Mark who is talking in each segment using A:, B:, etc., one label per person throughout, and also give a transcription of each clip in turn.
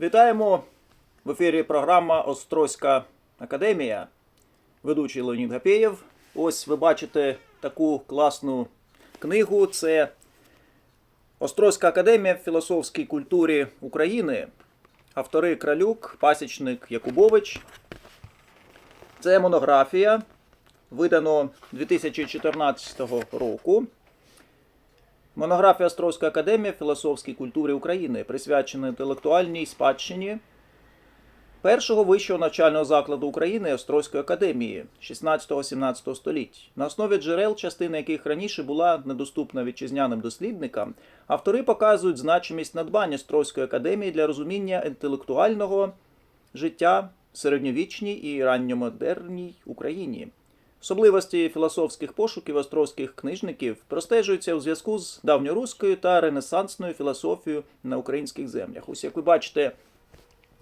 A: Вітаємо в ефірі програма Острозька Академія. Ведучий Леонід Гапєєв. Ось ви бачите таку класну книгу. Це Острозька академія в філософській культурі України. Автори Кралюк, Пасічник Якубович. Це монографія, видано 2014 року. Монографія Острозька академія філософській культурі України присвячена інтелектуальній спадщині першого вищого навчального закладу України Острозької академії 16-17 століть. На основі джерел, частина яких раніше була недоступна вітчизняним дослідникам, автори показують значимість надбання Острозької академії для розуміння інтелектуального життя середньовічній і ранньомодерній Україні. Особливості філософських пошуків острозьких книжників простежуються у зв'язку з давньоруською та ренесансною філософією на українських землях. Ось як ви бачите,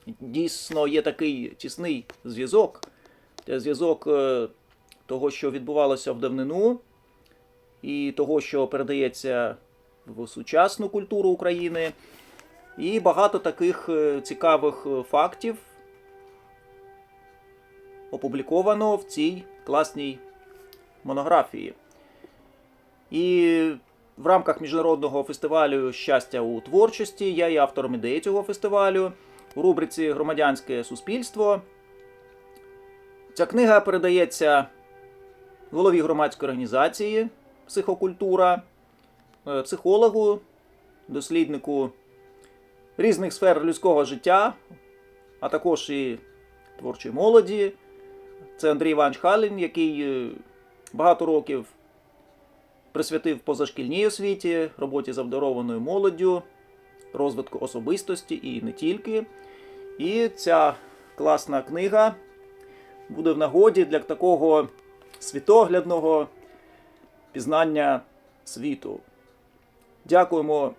A: дійсно є такий тісний зв'язок. Зв'язок е, того, що відбувалося в давнину, і того, що передається в сучасну культуру України. І багато таких е, цікавих фактів опубліковано в цій класній монографії. І в рамках міжнародного фестивалю Щастя у творчості я є автором ідеї цього фестивалю у рубриці Громадянське суспільство. Ця книга передається голові громадської організації Психокультура, е, психологу, досліднику різних сфер людського життя, а також і творчої молоді. Це Андрій Іванович Халін, який е, багато років присвятив позашкільній освіті, роботі з обдарованою молоддю, розвитку особистості і не тільки. І ця класна книга буде в нагоді для такого світоглядного пізнання світу. Дякуємо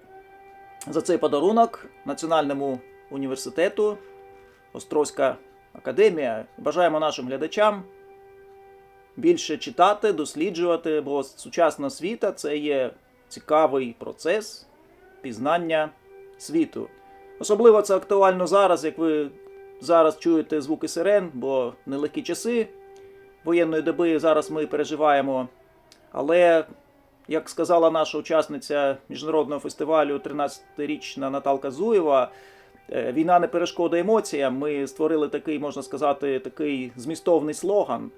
A: за цей подарунок Національному університету Острозька академія. Бажаємо нашим глядачам більше читати, досліджувати, бо сучасна освіта це є цікавий процес пізнання світу. Особливо це актуально зараз, як ви зараз чуєте звуки сирен, бо нелегкі часи воєнної доби зараз ми переживаємо. Але, як сказала наша учасниця міжнародного фестивалю 13-річна Наталка Зуєва, війна не перешкода емоціям. Ми створили такий, можна сказати, такий змістовний слоган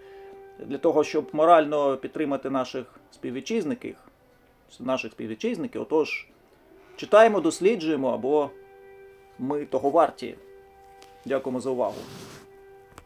A: для того, щоб морально підтримати наших співвітчизників, наших співвітчизників. Отож, читаємо, досліджуємо або ми того варті. Дякуємо за увагу.